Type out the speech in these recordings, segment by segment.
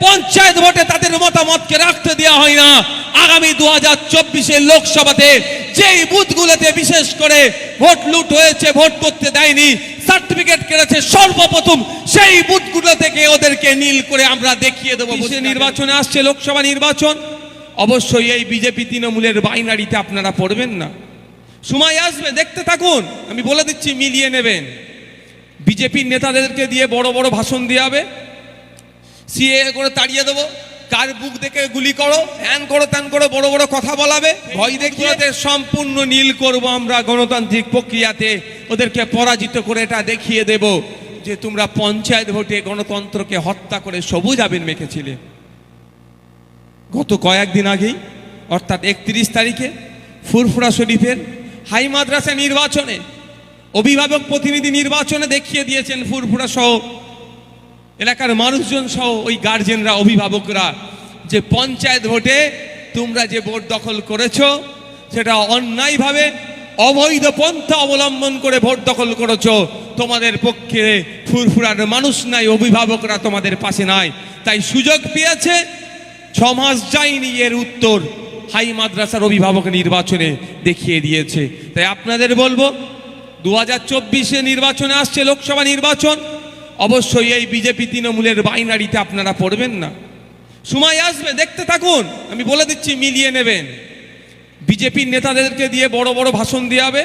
পঞ্চায়েত ভোটে তাদের মতামতকে রাখতে দেওয়া হয় না। আগামী দু হাজার চব্বিশের লোকসভাতে যেই বুথগুলোতে বিশেষ করে ভোট লুট হয়েছে ভোট করতে দেয়নি সার্টিফিকেট কেড়েছে সর্বপ্রথম সেই বুথগুলো থেকে ওদেরকে নীল করে আমরা দেখিয়ে দেবো সে নির্বাচনে আসছে লোকসভা নির্বাচন? অবশ্যই এই বিজেপি তৃণমূলের বাইনারিতে আপনারা পড়বেন না। সময় আসবে দেখতে থাকুন। আমি বলে দিচ্ছি মিলিয়ে নেবেন। বিজেপির নেতাদেরকে দিয়ে বড় বড় ভাষণ দেওয়া হবে। সিএ করে তাড়িয়ে দেবো। কার বুক দেখে গুলি করো হ্যান করো ত্যান করো বড় বড় কথা বলাবে। ভয় দেখিয়ে ওদের সম্পূর্ণ নীল করব আমরা গণতান্ত্রিক প্রক্রিয়াতে। ওদেরকে পরাজিত করে এটা দেখিয়ে দেব যে তোমরা পঞ্চায়েত ভোটে গণতন্ত্রকে হত্যা করে সবুজ আবির মেখেছিলে। গত কয়েকদিন আগেই অর্থাৎ একত্রিশ তারিখে ফুরফুরা শরীফের হাই মাদ্রাসা নির্বাচনে অভিভাবক প্রতিনিধি নির্বাচনে দেখিয়ে দিয়েছেন ফুরফুরা সহ এলাকার মানুষজন সহ ওই গার্জেনরা অভিভাবকরা, যে পঞ্চায়েত ভোটে তোমরা যে ভোট দখল করেছ, সেটা অন্যায়ভাবে অবৈধ পন্থা অবলম্বন করে ভোট দখল করেছ, তোমাদের পক্ষে ফুরফুরার মানুষ নাই, অভিভাবকরা তোমাদের পাশে নাই। তাই সুযোগ পেয়েছে ছ মাস যায়নি এর উত্তর। হাই মাদ্রাসার অভিভাবক নির্বাচনে দেখিয়ে দিয়েছে। তাই আপনাদের বলব দু হাজার নির্বাচনে আসছে লোকসভা নির্বাচন। অবশ্যই এই বিজেপি তৃণমূলের বাইনারিতে আপনারা পড়বেন না। সময় আসবে, দেখতে থাকুন। আমি বলে দিচ্ছি, মিলিয়ে নেবেন। বিজেপির নেতাদেরকে দিয়ে বড় বড় ভাষণ দেওয়া হবে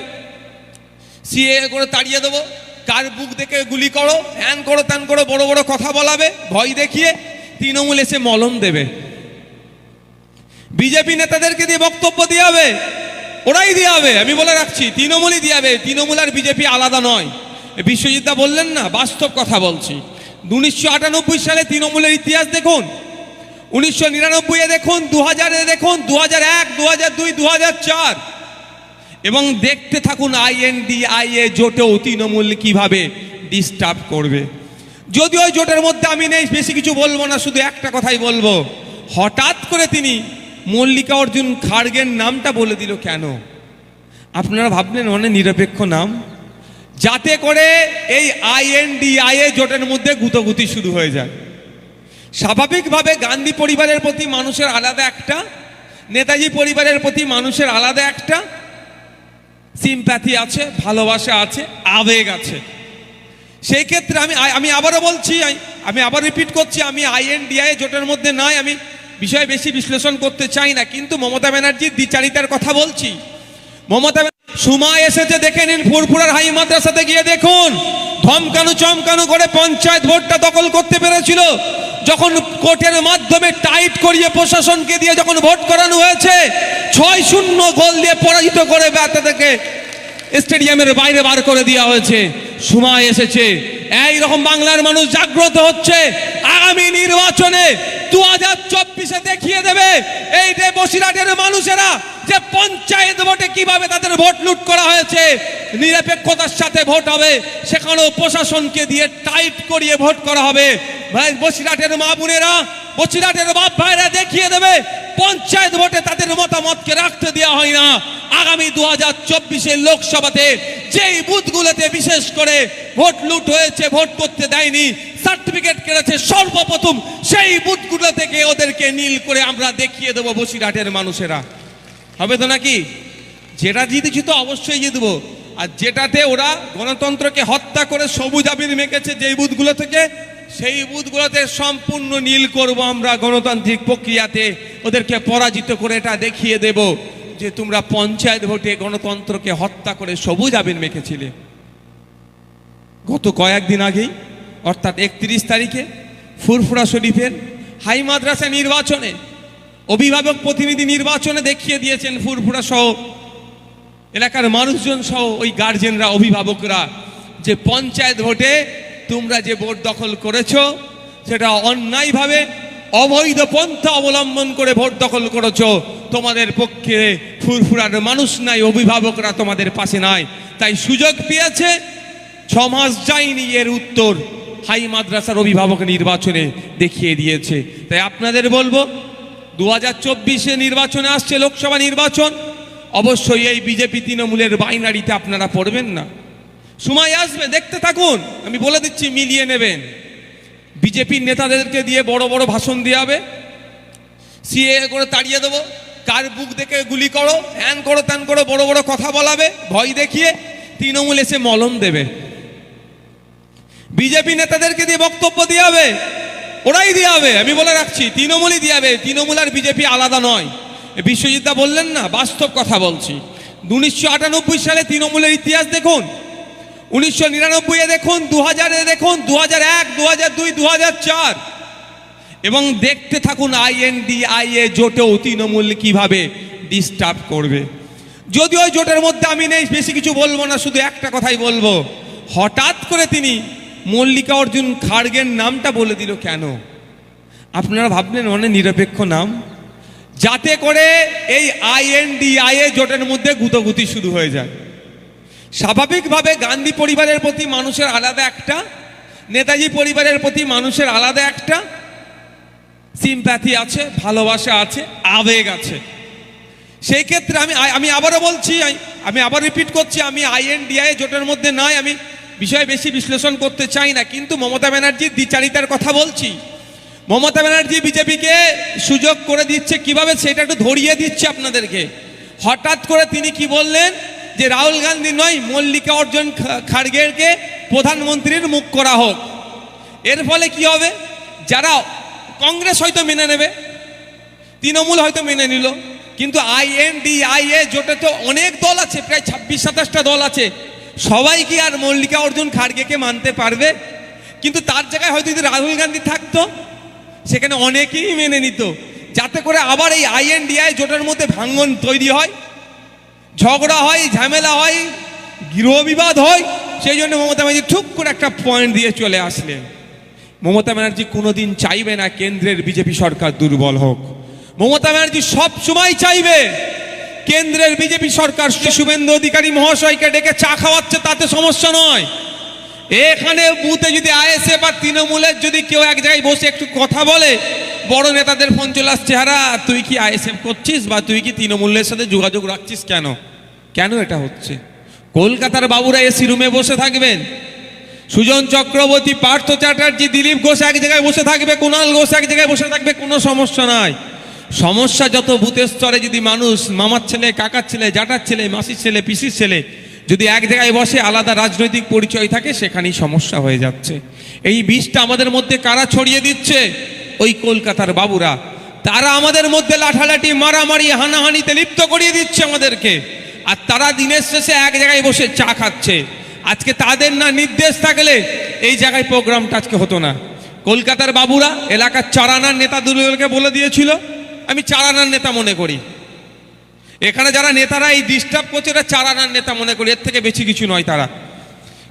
সিএ করে তাড়িয়ে দেবো। কার বুক দেখে গুলি করো হ্যান করো, ত্যান করো, বড় বড় কথা বলাবে, ভয় দেখিয়ে তৃণমূল এসে মলম দেবে। বিজেপি নেতাদেরকে দিয়ে বক্তব্য দিয়ে হবে ওরাই দিয়ে হবে আমি বলে রাখছি, তৃণমূলই দিয়ে হবে তৃণমূল আর বিজেপি আলাদা নয়। বিশ্বজিৎদা বললেন না, বাস্তব কথা বলছি। উনিশশো আটানব্বই সালে তৃণমূলের ইতিহাস দেখুন। উনিশশো নিরানব্বইয়ে দেখুন দু হাজারে দেখুন দু হাজার এক দু হাজার দুই দু হাজার চার। এবং দেখতে থাকুন, আইএনডিআইএ জোটেও তৃণমূল কীভাবে ডিস্টার্ব করবে। যদিও ওই জোটের মধ্যে আমি নেই, বেশি কিছু বলব না, শুধু একটা কথাই বলব। হঠাৎ করে তিনি মল্লিকা অর্জুন খাড়গের নামটা বলে দিল কেন? আপনারা ভাবলেন অনেক নিরপেক্ষ নাম? যাতে করে এই আইএনডিআইএ জোটের মধ্যে গুতগুতি শুরু হয়ে যায়। স্বাভাবিকভাবে গান্ধী পরিবারের প্রতি মানুষের আলাদা একটা, নেতাজি পরিবারের প্রতি মানুষের আলাদা একটা সিম্প্যাথি আছে, ভালোবাসা আছে, আবেগ আছে। সেই ক্ষেত্রে আমি আমি আবারও বলছি, আমি- আবার রিপিট করছি, আমি আইএনডিআই জোটের মধ্যে নাই, আমি বিষয়ে বেশি বিশ্লেষণ করতে চাই না, কিন্তু মমতা ব্যানার্জির দ্বিচারিতার কথা বলছি। মমতা সময় এসেছে, দেখে নিন, ফুরফুরার হাই মাদ্রাসাতে গিয়ে দেখুন। ধমকানো, চমকানো করে পঞ্চায়েত ভোটটা দখল করতে পেরেছিল। যখন কোর্টের মাধ্যমে টাইট করিয়ে প্রশাসনকে দিয়ে যখন ভোট করানো হয়েছে, ছয় শূন্য গোল দিয়ে পরাজিত করে তাদেরকে স্টেডিয়ামের বাইরে বার করে দেওয়া হয়েছে। সময় এসেছে। এই রকম বাংলার মানুষ জাগ্রত হচ্ছে। আগামী নির্বাচনে দু হাজার চব্বিশে দেখিয়ে দেবে এই যে বসিরহাটের মানুষেরা যে পঞ্চায়েত ভোটে কীভাবে তাদের ভোট লুট করা হয়েছে। নিরপেক্ষতার সাথে ভোট হবে। সেখানেও প্রশাসনকে দিয়ে টাইট করিয়ে ভোট করা হবে। ভাই, বসিরহাটের মা বোনেরা বসিরহাটের বাপ ভাইরা দেখিয়ে দেবে, পঞ্চায়েত ভোটে তাদের মতামতকে রাখতে দেওয়া হয় না। আগামী দু হাজার চব্বিশের লোকসভাতে যেই বুথগুলোতে বিশেষ করে ভোট লুট হয়েছে, ভোট করতে দেয়নি, সার্টিফিকেট কেড়েছে সর্বপ্রথম, সেই বুথগুলো থেকে ওদেরকে নীল করে আমরা দেখিয়ে দেবো বসিরহাটের মানুষেরা। হবে তো নাকি? যেটা জিতেছি তো অবশ্যই জিতবো। আর যেটাতে ওরা গণতন্ত্রকে হত্যা করে সবুজ আবির মেখেছে যেই বুথগুলো থেকে সেই বুথগুলোতে সম্পূর্ণ নীল করব আমরা গণতান্ত্রিক প্রক্রিয়াতে। ওদেরকে পরাজিত করে এটা দেখিয়ে দেব যে তোমরা পঞ্চায়েত ভোটে গণতন্ত্রকে হত্যা করে সবুজ আবির মেখেছিলে। গত কয়েকদিন আগেই, অর্থাৎ একত্রিশ তারিখে, ফুরফুরা শরীফের হাই মাদ্রাসা নির্বাচনে অভিভাবক প্রতিনিধি নির্বাচনে দেখিয়ে দিয়েছেন ফুরফুরা সহ এলাকার মানুষজন সহ ওই গার্জেনরা অভিভাবকরা, যে পঞ্চায়েত ভোটে তোমরা যে ভোট দখল করেছ, সেটা অন্যায়ভাবে অবৈধ পন্থা অবলম্বন করে ভোট দখল করেছ। তোমাদের পক্ষে ফুরফুরার মানুষ নাই, অভিভাবকরা তোমাদের পাশে নাই। তাই সুযোগ পেয়েছে, ছমাস যায়নি এর উত্তর। হাই মাদ্রাসার অভিভাবক নির্বাচনে দেখিয়ে দিয়েছে। তাই আপনাদের বলব দু হাজার চব্বিশে নির্বাচনে আসছে লোকসভা নির্বাচন। অবশ্যই এই বিজেপি তৃণমূলের বাইনারিতে আপনারা পড়বেন না। সময় আসবে, দেখতে থাকুন। আমি বলে দিচ্ছি, মিলিয়ে নেবেন। বিজেপির নেতাদেরকে দিয়ে বড় বড় ভাষণ দিয়ে হবে সিএ করে তাড়িয়ে দেবো। কার বুক দেখে গুলি করো, হ্যান করো, ত্যান করো, বড় বড় কথা বলাবে, ভয় দেখিয়ে তৃণমূল এসে মলম দেবে। বিজেপি নেতাদেরকে দিয়ে বক্তব্য দিয়ে হবে ওরাই দিয়ে হবে আমি বলে রাখছি, তৃণমূলই দিয়ে হবে তৃণমূল আর বিজেপি আলাদা নয়। বিশ্বজিৎ বললেন না, বাস্তব কথা বলছি। উনিশশো আটানব্বই সালে তৃণমূলের ইতিহাস দেখুন। উনিশশো নিরানব্বইয়ে দেখুন দু হাজারে দেখুন দু হাজার এক দু হাজার দুই দু হাজার চার। এবং দেখতে থাকুন, আইএনডিআইএ জোটেও তৃণমূল কীভাবে ডিস্টার্ব করবে। যদিও জোটের মধ্যে আমি নেই, বেশি কিছু বলব না, শুধু একটা কথাই বলব। হঠাৎ করে তিনি মল্লিকা অর্জুন খাড়গের নামটা বলে দিল কেন? আপনারা ভাবলেন অনেক নিরপেক্ষ নাম? যাতে করে এই আইএনডিআইএ জোটের মধ্যে গুতগুতি শুরু হয়ে যায়। স্বাভাবিকভাবে গান্ধী পরিবারের প্রতি মানুষের আলাদা একটা, নেতাজি পরিবারের প্রতি মানুষের আলাদা একটা সিম্প্যাথি আছে, ভালোবাসা আছে, আবেগ আছে। সেই ক্ষেত্রে আমি আমি আবারও বলছি, আমি আবার রিপিট করছি, আমি আইএনডিআই জোটের মধ্যে নয় আমি বিষয়ে বেশি বিশ্লেষণ করতে চাই না, কিন্তু মমতা ব্যানার্জির দ্বিচারিতার কথা বলছি। মমতা ব্যানার্জি বিজেপিকে সুযোগ করে দিচ্ছে, কীভাবে সেটা একটু ধরিয়ে দিচ্ছে আপনাদেরকে। হঠাৎ করে তিনি কি বললেন? যে রাহুল গান্ধী নয়, মল্লিকা অর্জুন খাড়গেরকে প্রধানমন্ত্রীর মুখ করা হোক। এর ফলে কি হবে? যারা কংগ্রেস হয়তো মেনে নেবে, তৃণমূল হয়তো মেনে নিল, কিন্তু আইএনডিআইএ জোটে তো অনেক দল আছে, প্রায় ছাব্বিশ, সাতাশটা দল আছে। সবাই কি আর মল্লিকা অর্জুন খাড়গেকে মানতে পারবে? কিন্তু তার জায়গায় হয়তো যদি রাহুল গান্ধী থাকতো, সেখানে অনেকেই মেনে নিত। যাতে করে আবার এই আইএনডিআই জোটের মধ্যে ভাঙ্গন তৈরি হয়। ঝগড়া হয়, ঝামেলা হয়, গৃহবিবাদ হয়, সেই জন্য মমতা ব্যানার্জি ঠুক করে একটা পয়েন্ট দিয়ে চলে আসলেন। মমতা ব্যানার্জি কোনোদিন চাইবে না কেন্দ্রের বিজেপি সরকার দুর্বল হোক। মমতা ব্যানার্জি সব সময় চাইবে কেন্দ্রের বিজেপি সরকার শুভেন্দু অধিকারী মহাশয়কে ডেকে চা খাওয়াচ্ছে, তাতে সমস্যা নয়। এখানে বুথে যদি আইএসএ বা তৃণমূলের যদি কেউ এক জায়গায় বসে একটু কথা বলে, বড় নেতাদের ফোন চলে আসছে, হারা, তুই কি আইএসএফ করছিস বা তুই কি তৃণমূলের সাথে যোগাযোগ রাখছিস কেন? কেন এটা হচ্ছে? কলকাতার বাবুরা এসি রুমে বসে থাকবেন। সুজন চক্রবর্তী, পার্থ চ্যাটার্জি, দিলীপ ঘোষ এক জায়গায় বসে থাকবে কুণাল ঘোষ এক জায়গায় বসে থাকবে, কোনো সমস্যা নাই। সমস্যা যত বুথের স্তরে যদি মানুষ, মামার ছেলে, কাকার ছেলে জাটার ছেলে, মাসির ছেলে, পিসির ছেলে যদি এক জায়গায় বসে আলাদা রাজনৈতিক পরিচয় থাকে, সেখানেই সমস্যা হয়ে যাচ্ছে। এই বিষটা আমাদের মধ্যে কারা ছড়িয়ে দিচ্ছে? ওই কলকাতার বাবুরা। তারা আমাদের মধ্যে লাঠালাঠি, মারামারি, হানাহানিতে লিপ্ত করিয়ে দিচ্ছে আমাদেরকে। আর তারা দিনের শেষে এক জায়গায় বসে চা খাচ্ছে। আজকে তাদের না নির্দেশ থাকলে এই জায়গায় প্রোগ্রামটা আজকে হতো না। কলকাতার বাবুরা, এলাকার চারানার নেতা দুলকে বলে দিয়েছিল, আমি চারানার নেতা মনে করি। এখানে যারা নেতারা এই ডিস্টার্ব করছে এটা চারানার নেতা মনে করি, এর থেকে বেশি কিছু নয় তারা।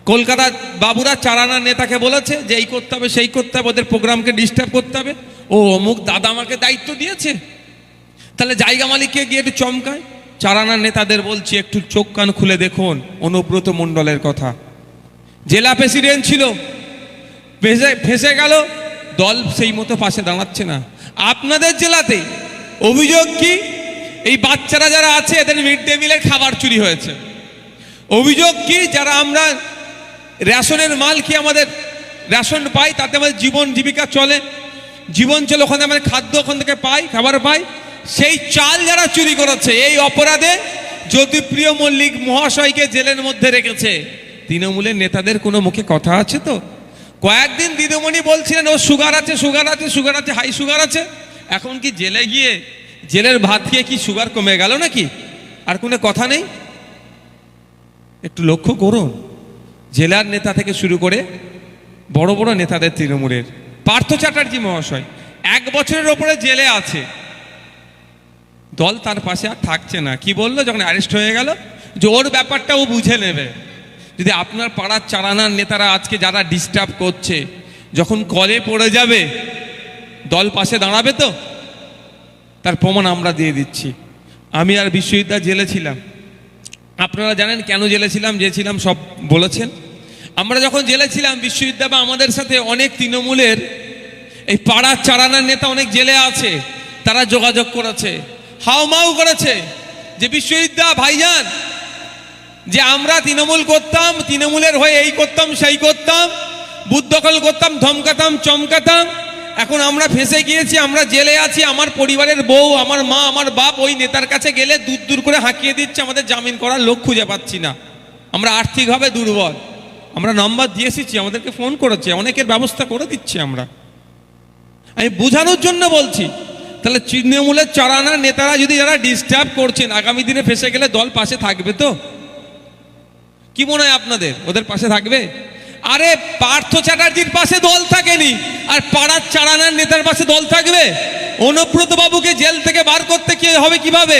কলকাতার বাবুরা চারানার নেতাকে বলেছে যে, এই করতে হবে, সেই করতে হবে, ওদের প্রোগ্রামকে ডিস্টার্ব করতে হবে। ও অমুক দাদা আমাকে দায়িত্ব দিয়েছে। তাহলে জায়গা মালিককে গিয়ে একটু চমকায়। চারানার নেতাদের বলছি, একটু চোখ কান খুলে দেখুন, অনুব্রত মণ্ডলের কথা। জেলা প্রেসিডেন্ট ছিল। ফেসে ফেসে গেল। দল সেই মতো পাশে দাঁড়াচ্ছে না। আপনাদের জেলাতে অভিযোগ কি? এই বাচ্চারা যারা আছে, এদের মিড ডে মিলের খাবার চুরি হয়েছে। অভিযোগ কি, যারা আমরা রেশনের মাল কি আমাদের রেশন পাই, তাতে আমাদের জীবন জীবিকা চলে? জীবন চলে, ওখানে আমাদের খাদ্য ওখান থেকে পাই, খাবার পাই। সেই চাল যারা চুরি করেছে, এই অপরাধে জ্যোতিপ্রিয় মল্লিক মহাশয়কে জেলের মধ্যে রেখেছে, তৃণমূলের নেতাদের কোনো মুখে কথা আছে তো? কয়েকদিন দিদিমণি বলছিলেন, ও সুগার আছে সুগার আছে সুগার আছে, হাই সুগার আছে। এখন কি জেলে গিয়ে জেলের ভাত খেয়ে কি সুগার কমে গেল নাকি? আর কোনো কথা নেই? একটু লক্ষ্য করুন, জেলার নেতা থেকে শুরু করে বড় বড় নেতাদের তৃণমূলের। পার্থ চ্যাটার্জি মহাশয়, এক বছরের ওপরে জেলে আছে। দল তার পাশে আর থাকছে না। কি বলল? যখন অ্যারেস্ট হয়ে গেল, যে ওর ব্যাপারটা ও বুঝে নেবে। যদি আপনার পাড়ার চারানার নেতারা আজকে যারা ডিস্টার্ব করছে, যখন কলে পড়ে যাবে, দল পাশে দাঁড়াবে তো? তার প্রমাণ আমরা দিয়ে দিচ্ছি। আমি আর বিশ্ববিদ্যালয় জেলে ছিলাম। আপনারা জানেন কেন জেলে ছিলাম? যে ছিলাম সব বলেছেন। আমরা যখন জেলে ছিলাম বিশ্ববিদ্যালয় বা আমাদের সাথে অনেক তৃণমূলের এই পাড়ার চারানার নেতা অনেক জেলে আছে। তারা যোগাযোগ করেছে, হাউমাউ করেছে যে বিশ্ববিদ্যা ভাইজান, যে আমরা তৃণমূল করতাম, তৃণমূলের হয়ে এই করতাম, সেই করতাম দখল করতাম, ধমকাতাম, চমকাতাম এখন আমরা ফেসে গিয়েছি, আমরা জেলে আছি, আমার পরিবারের বউ, আমার মা, আমার বাপ ওই নেতার কাছে গেলে দূর দূর করে হাঁকিয়ে দিচ্ছে, আমাদের জামিন করার লোক খুঁজে পাচ্ছি না। আমরা আর্থিকভাবে দুর্বল। আমরা নম্বর দিয়ে এসেছি, আমাদেরকে ফোন করেছে, অনেকের ব্যবস্থা করে দিচ্ছি আমরা। আমি বোঝানোর জন্য বলছি, তাহলে তৃণমূলের চড়ানা নেতারা যদি যারা ডিস্টার্ব করছেন, আগামী দিনে ফেসে গেলে দল পাশে থাকবে তো? কি মনে হয় আপনাদের? ওদের পাশে থাকবে? আরে পার্থ চ্যাটার্জির পাশে দল থাকেনি, আর পাড়ার চারানার নেতার পাশে দল থাকবে। অনুব্রত বাবুকে জেল থেকে বার করতে কি হবে কীভাবে?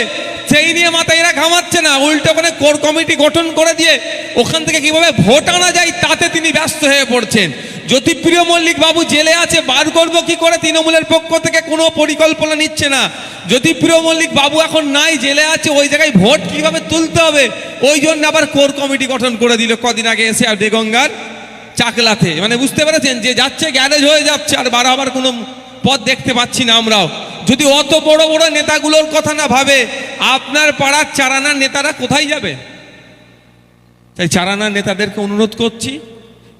সেই নিয়ে মাথায় এরা ঘামাচ্ছে না, উল্টো ওখানে কোর কমিটি গঠন করে দিয়ে ওখান থেকে কীভাবে ভোট আনা যায় তাতে তিনি ব্যস্ত হয়ে পড়ছেন। জ্যোতিপ্রিয় মল্লিক বাবু জেলে আছে, বার করব কি করে তৃণমূলের পক্ষ থেকে কোনো পরিকল্পনা নিচ্ছে না। জ্যোতিপ্রিয় মল্লিক বাবু এখন নাই, জেলে আছে, ওই জায়গায় ভোট কীভাবে তুলতে হবে? ওই জন্য আবার কোর কমিটি গঠন করে দিল কদিন আগে এসে আর বেগঙ্গার। চাকলাতে। মানে বুঝতে পেরেছেন যে যাচ্ছে, গ্যারেজ হয়ে যাচ্ছে, আর বারবার কোনো পথ দেখতে পাচ্ছি না আমরাও। যদি অত বড় বড় নেতাগুলোর কথা না ভাবে, আপনার পাড়ার চারানার নেতারা কোথায় যাবে? তাই চারানার নেতাদেরকে অনুরোধ করছি,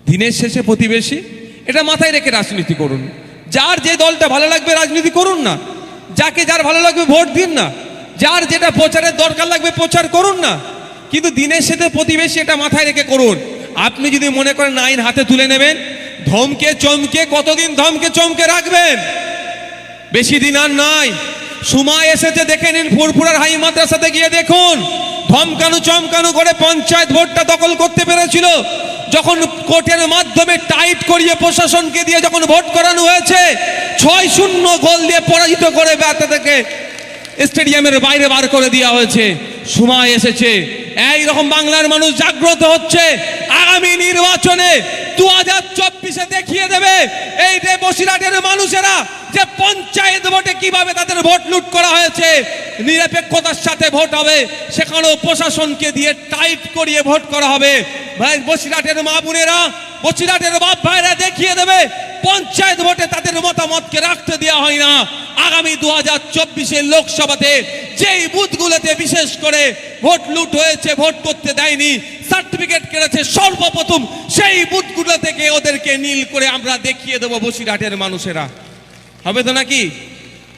দিনের শেষে প্রতিবেশী, এটা মাথায় রেখে রাজনীতি করুন। যার যে দলটা ভালো লাগবে রাজনীতি করুন না। যাকে যার ভালো লাগবে ভোট দিন না। যার যেটা প্রচারের দরকার লাগবে প্রচার করুন না। কিন্তু দিনের শেষে প্রতিবেশী এটা মাথায় রেখে করুন। আপনি যদি মনে করেন আইন হাতে তুলে নেবেন, ধমকে চমকে, কতদিন ধমকে চমকে রাখবেন? বেশি দিন আর নাই। সময় এসেছে, দেখে নিন ফুরফুরার হাই মাদ্রাসাতে গিয়ে দেখুন। ধমকানো চমকানো করে পঞ্চায়েত ভোটটা দখল করতে পেরেছিল। যখন কোর্টের মাধ্যমে টাইট করিয়ে প্রশাসনকে দিয়ে যখন ভোট করানো হয়েছে, ছয় শূন্য গোল দিয়ে পরাজিত করে ব্যথা থেকে স্টেডিয়ামের বাইরে বার করে দেওয়া হয়েছে। সময় এসেছে। এই রকম বাংলার মানুষ জাগ্রত হচ্ছে। আগামী নির্বাচনে দু হাজার চব্বিশে দেখিয়ে দেবে এই যে বসিরহাটের মানুষেরা যে পঞ্চায়েত ভোটে কীভাবে তাদের ভোট লুট করা হয়েছে। নিরপেক্ষতার সাথে ভোট হবে। সেখানেও প্রশাসনকে দিয়ে টাইট করিয়ে ভোট করা হবে। ভাই বসিরহাটের মা বোনেরা বসিরহাটের বাপ ভাইরা দেখিয়ে দেবে, পঞ্চায়েত ভোটে তাদের মতামতকে রাখতে দেওয়া হয় না। আগামী দু হাজার চব্বিশের লোকসভাতে যেই বুথগুলোতে বিশেষ করে ভোট লুট হয়েছে, ভোট করতে দেয়নি, সার্টিফিকেট কেড়েছে সর্বপ্রথম, সেই বুথগুলো থেকে ওদেরকে নীল করে আমরা দেখিয়ে দেবো বসিরহাটের মানুষেরা। হবে তো নাকি?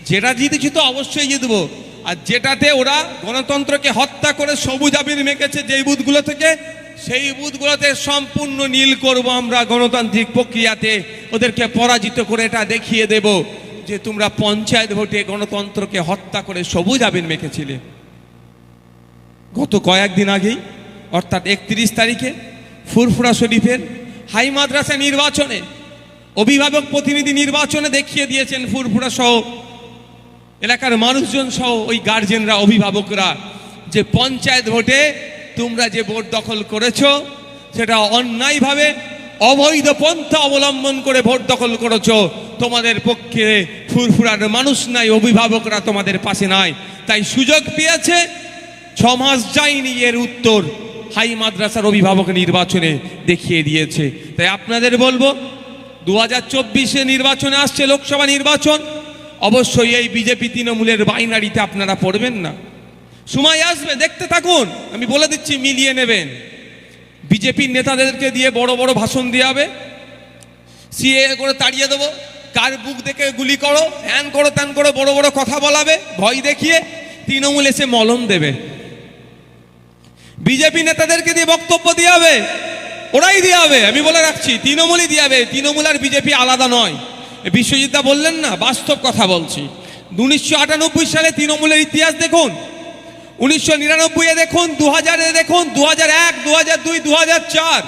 যেটা জিতেছি তো অবশ্যই জিতবো। আর যেটাতে ওরা গণতন্ত্রকে হত্যা করে সবুজ আবির মেখেছে যেই বুথগুলো থেকে সেই বুথগুলোতে সম্পূর্ণ নীল করব আমরা গণতান্ত্রিক প্রক্রিয়াতে। ওদেরকে পরাজিত করে এটা দেখিয়ে দেব যে তোমরা পঞ্চায়েত ভোটে গণতন্ত্রকে হত্যা করে সবুজ আবির মেখেছিলে। গত কয়েকদিন আগেই, অর্থাৎ একত্রিশ তারিখে, ফুরফুরা শরীফের হাই মাদ্রাসা নির্বাচনে অভিভাবক প্রতিনিধি নির্বাচনে দেখিয়ে দিয়েছেন ফুরফুরা সহ এলাকার মানুষজন সহ ওই গার্জেনরা অভিভাবকরা যে পঞ্চায়েত ভোটে তোমরা যে ভোট দখল করেছ, সেটা অন্যায়ভাবে অবৈধ পন্থা অবলম্বন করে ভোট দখল করেছ। তোমাদের পক্ষে ফুরফুরার মানুষ নাই, অভিভাবকরা তোমাদের পাশে নাই। তাই সুযোগ পেয়েছে ছ মাস যায়নি এর উত্তর। হাই মাদ্রাসার অভিভাবক নির্বাচনে দেখিয়ে দিয়েছে। তাই আপনাদের বলব দু হাজার চব্বিশে নির্বাচনে আসছে লোকসভা নির্বাচন। অবশ্যই এই বিজেপি তৃণমূলের বাইনারিতে আপনারা পড়বেন না। সময় আসবে, দেখতে থাকুন। আমি বলে দিচ্ছি, মিলিয়ে নেবেন। বিজেপির নেতাদেরকে দিয়ে বড় বড় ভাষণ দিয়ে হবে সিএ করে তাড়িয়ে দেবো। কার বুক দেখে গুলি করো, হ্যান করো, ত্যান করো, বড় বড় কথা বলাবে, ভয় দেখিয়ে তৃণমূল এসে মলম দেবে। বিজেপি নেতাদেরকে দিয়ে বক্তব্য দিয়ে হবে ওরাই দিয়ে হবে আমি বলে রাখছি, তৃণমূলই দিয়ে হবে তৃণমূল আর বিজেপি আলাদা নয়। এ বিশ্বজিৎদা বললেন না, বাস্তব কথা বলছি। উনিশশো আটানব্বই সালে তৃণমূলের ইতিহাস দেখুন। উনিশশো নিরানব্বইয়ে দেখুন দু হাজারে দেখুন দু হাজার এক দু হাজার দুই দু হাজার চার।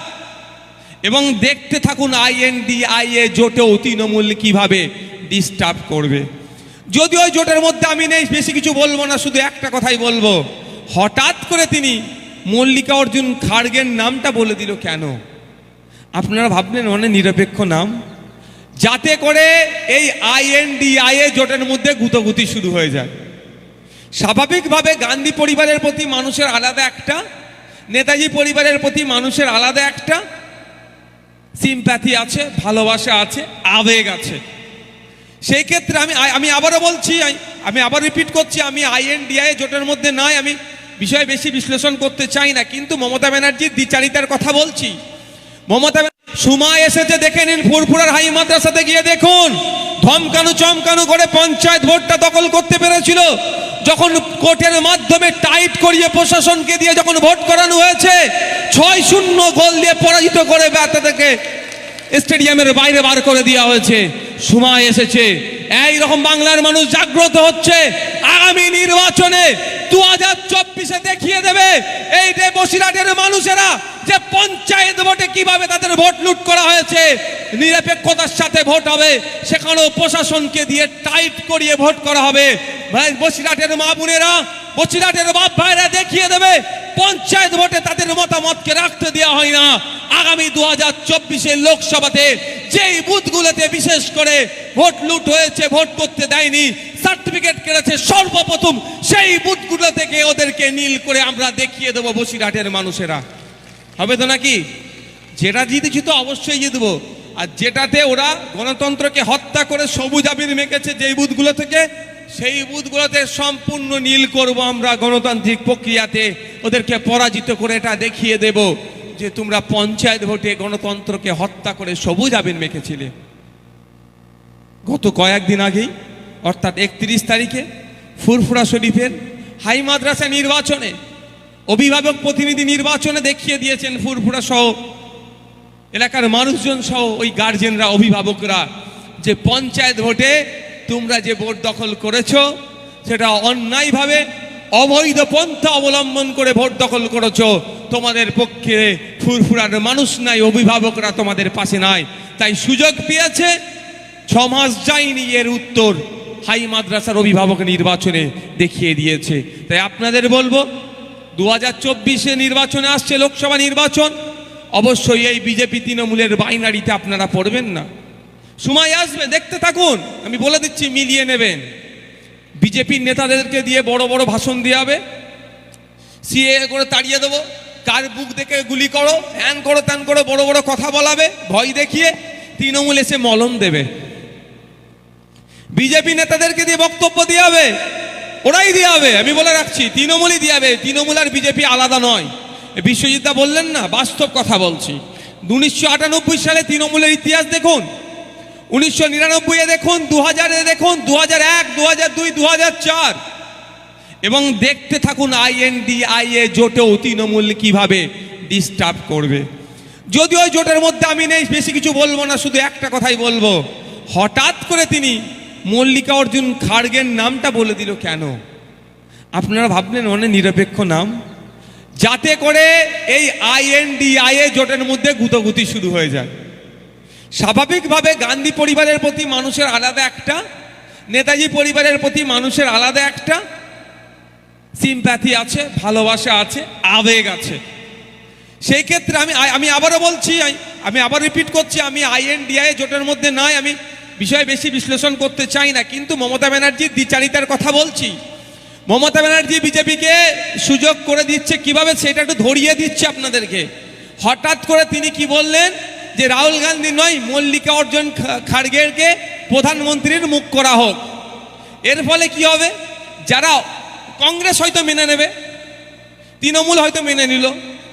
এবং দেখতে থাকুন আইএনডি আইএ জোটেও তৃণমূল কীভাবে ডিস্টার্ব করবে। যদি ওই জোটের মধ্যে আমি নেই, বেশি কিছু বলব না, শুধু একটা কথাই বলব। হঠাৎ করে তিনি মল্লিকা অর্জুন খাড়গের নামটা বলে দিল কেন? আপনারা ভাবলেন মানে নিরপেক্ষ নাম? যাতে করে এই আইএনডিআইএ জোটের মধ্যে গুতগুতি শুরু হয়ে যায়। স্বাভাবিকভাবে গান্ধী পরিবারের প্রতি মানুষের আলাদা একটা, নেতাজি পরিবারের প্রতি মানুষের আলাদা একটা সিম্প্যাথি আছে, ভালোবাসা আছে, আবেগ আছে। সেই ক্ষেত্রে আমি আমি আবারও বলছি আমি- আবার রিপিট করছি, আমি আইএনডিআই জোটের মধ্যে নাই, আমি বিষয়ে বেশি বিশ্লেষণ করতে চাই না, কিন্তু মমতা ব্যানার্জির দ্বিচারিতার কথা বলছি। মমতা সময় এসেছে, দেখে নিন, ফুরফুরার হাই মাদ্রাসাতে গিয়ে দেখুন, ধমকানো চমকানো করে পঞ্চায়েত ভোটটা দখল করতে পেরেছিল। যখন কোর্টের মাধ্যমে টাইট করিয়ে প্রশাসনকে দিয়ে যখন ভোট করানো হয়েছে, ছয় শূন্য গোল দিয়ে পরাজিত করে থেকে স্টেডিয়ামের বাইরে বার করে দেওয়া হয়েছে। সময় এসেছে। এই রকম বাংলার মানুষ জাগ্রত হচ্ছে। আগামী নির্বাচনে দু হাজার চব্বিশে দেখিয়ে দেবে এই যে বসিরহাটের মানুষেরা যে পঞ্চায়েত ভোটে কীভাবে তাদের ভোট লুট করা হয়েছে। নিরপেক্ষতার সাথে ভোট হবে। সেখানেও প্রশাসনকে দিয়ে টাইট করিয়ে ভোট করা হবে। ভাই বসিরহাটের মা বোনেরা বসিরহাটের বাপ ভাইরা দেখিয়ে দেবে, পঞ্চায়েত ভোটে তাদের মতামতকে রাখতে দেওয়া হয় না। আগামী দু হাজার চব্বিশের লোকসভাতে যেই বুথগুলোতে বিশেষ করে ভোট লুট হয়েছে, ভোট করতে দেয়নি, সার্টিফিকেট কেড়েছে সর্বপ্রথম, সেই বুথগুলো থেকে ওদেরকে নীল করে আমরা দেখিয়ে দেবো বসিরহাটের মানুষেরা। হবে তো নাকি? যেটা জিতেছি তো অবশ্যই জিতবো। আর যেটাতে ওরা গণতন্ত্রকে হত্যা করে সবুজ আবির মেখেছে যেই বুথগুলো থেকে সেই বুথগুলোতে সম্পূর্ণ নীল করব আমরা গণতান্ত্রিক প্রক্রিয়াতে। ওদেরকে পরাজিত করে এটা দেখিয়ে দেব যে তোমরা পঞ্চায়েত ভোটে গণতন্ত্রকে হত্যা করে সবুজ আবির মেখেছিলে। গত কয়েকদিন আগেই, অর্থাৎ একত্রিশ তারিখে, ফুরফুরা শরীফের হাই মাদ্রাসা নির্বাচনে অভিভাবক প্রতিনিধি নির্বাচনে দেখিয়ে দিয়েছেন ফুরফুরা সহ এলাকার মানুষজন সহ ওই গার্জেনরা অভিভাবকরা যে পঞ্চায়েত ভোটে তোমরা যে ভোট দখল করেছ, সেটা অন্যায়ভাবে অবৈধ পন্থা অবলম্বন করে ভোট দখল করেছ। তোমাদের পক্ষে ফুরফুরার মানুষ নাই, অভিভাবকরা তোমাদের পাশে নাই। তাই সুযোগ পেয়েছে ছ মাস যায়নি এর উত্তর। হাই মাদ্রাসার অভিভাবক নির্বাচনে দেখিয়ে দিয়েছে। তাই আপনাদের বলব দু হাজার চব্বিশে নির্বাচনে আসছে লোকসভা নির্বাচন। অবশ্যই এই বিজেপি তৃণমূলের বাইনারিতে আপনারা পড়বেন না। সময় আসবে, দেখতে থাকুন। আমি বলে দিচ্ছি, মিলিয়ে নেবেন। বিজেপির নেতাদেরকে দিয়ে বড় বড় ভাষণ দিয়ে হবে সিএ করে তাড়িয়ে দেবো। কার বুক দেখে গুলি করো, হ্যান করো, ত্যান করো, বড় বড় কথা বলাবে, ভয় দেখিয়ে তৃণমূল এসে মলম দেবে। বিজেপি নেতাদেরকে দিয়ে বক্তব্য দিয়ে হবে ওরাই দিয়ে হবে আমি বলে রাখছি, তৃণমূলই দিয়ে হবে তৃণমূল আর বিজেপি আলাদা নয়। এ বিশ্বজিৎদা বললেন না, বাস্তব কথা বলছি। উনিশশো আটানব্বই সালে তৃণমূলের ইতিহাস দেখুন। উনিশশো নিরানব্বইয়ে দেখুন দু হাজারে দেখুন দু হাজার এক দু হাজার দুই দু হাজার চার। এবং দেখতে থাকুন, আইএনডিআইএ জোটেও তৃণমূল কীভাবে ডিস্টার্ব করবে। যদিও ওই জোটের মধ্যে আমি নেই, বেশি কিছু বলব না, শুধু একটা কথাই বলব। হঠাৎ করে তিনি মল্লিকা অর্জুন খাড়গের নামটা বলে দিল কেন? আপনারা ভাবলেন অনেক নিরপেক্ষ নাম। যাতে করে এই আইএনডিআইএ জোটের মধ্যে গুতগুতি শুরু হয়ে যায়। স্বাভাবিকভাবে গান্ধী পরিবারের প্রতি মানুষের আলাদা একটা, নেতাজি পরিবারের প্রতি মানুষের আলাদা একটা সিম্প্যাথি আছে, ভালোবাসা আছে, আবেগ আছে। সেই ক্ষেত্রে আমি আমি আবারও বলছি আমি আবার রিপিট করছি, আমি আইএনডিআই জোটের মধ্যে নাই, আমি বিষয়ে বেশি বিশ্লেষণ করতে চাই না, কিন্তু মমতা ব্যানার্জির দ্বিচারিতার কথা বলছি। মমতা ব্যানার্জি বিজেপিকে সুযোগ করে দিচ্ছে, কীভাবে সেটা একটু ধরিয়ে দিচ্ছে আপনাদেরকে। হঠাৎ করে তিনি কি বললেন? যে রাহুল গান্ধী নয়, মল্লিকা অর্জুন খাড়গেরকে প্রধানমন্ত্রীর মুখ করা হোক। এর ফলে কি হবে? যারা কংগ্রেস হয়তো মেনে নেবে, তৃণমূল হয়তো মেনে নিল,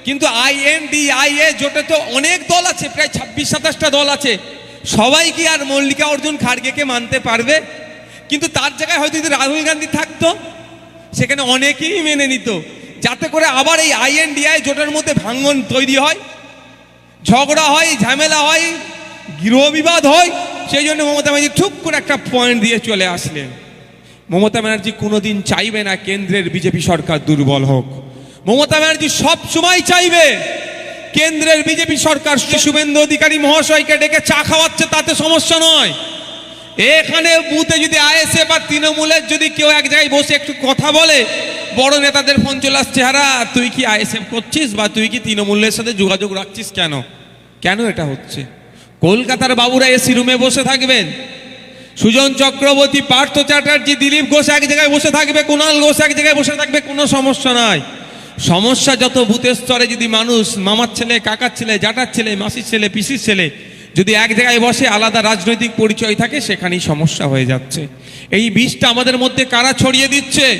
কিন্তু আইএনডিআইএ জোটে তো অনেক দল আছে, প্রায় ছাব্বিশ, সাতাশটা দল আছে। সবাই কি আর মল্লিকা অর্জুন খাড়গেকে মানতে পারবে? কিন্তু তার জায়গায় হয়তো যদি রাহুল গান্ধী থাকতো, সেখানে অনেকেই মেনে নিত। যাতে করে আবার এই আইএনডিআই জোটের মধ্যে ভাঙ্গন তৈরি হয়। ঝগড়া হয়, ঝামেলা হয়, গৃহবিবাদ হয়, সেই জন্য মমতা ব্যানার্জি ঠুক করে একটা পয়েন্ট দিয়ে চলে আসলেন। মমতা ব্যানার্জি কোনোদিন চাইবে না কেন্দ্রের বিজেপি সরকার দুর্বল হোক। মমতা ব্যানার্জি সব সময় চাইবে কেন্দ্রের বিজেপি সরকার শুভেন্দু অধিকারী মহাশয়কে ডেকে চা খাওয়াচ্ছে, তাতে সমস্যা নয়। এখানে বুথে যদি আইএসএফ বা তৃণমূলের যদি কেউ এক জায়গায় বসে একটু কথা বলে, বড় নেতাদের ফোন চলে আসছে, হারা, তুই কি আইএসএফ করছিস বা তুই কি তৃণমূলের সাথে যোগাযোগ রাখছিস কেন? কেন এটা হচ্ছে? কলকাতার বাবুরা এসি রুমে বসে থাকবেন। সুজন চক্রবর্তী, পার্থ চ্যাটার্জি, দিলীপ ঘোষ এক জায়গায় বসে থাকবে, কুণাল ঘোষ এক জায়গায় বসে থাকবে, কোনো সমস্যা নাই। সমস্যা যত ভূতের স্তরে যদি মানুষ মামার ছেলে, কাকার ছেলে জাটার ছেলে, মাসির ছেলে, পিসির ছেলে যদি এক জায়গায় বসে আলাদা রাজনৈতিক পরিচয় থাকে, সেখানেই সমস্যা হয়ে যাচ্ছে। এই বিষটা আমাদের মধ্যে কারা ছড়িয়ে দিচ্ছে?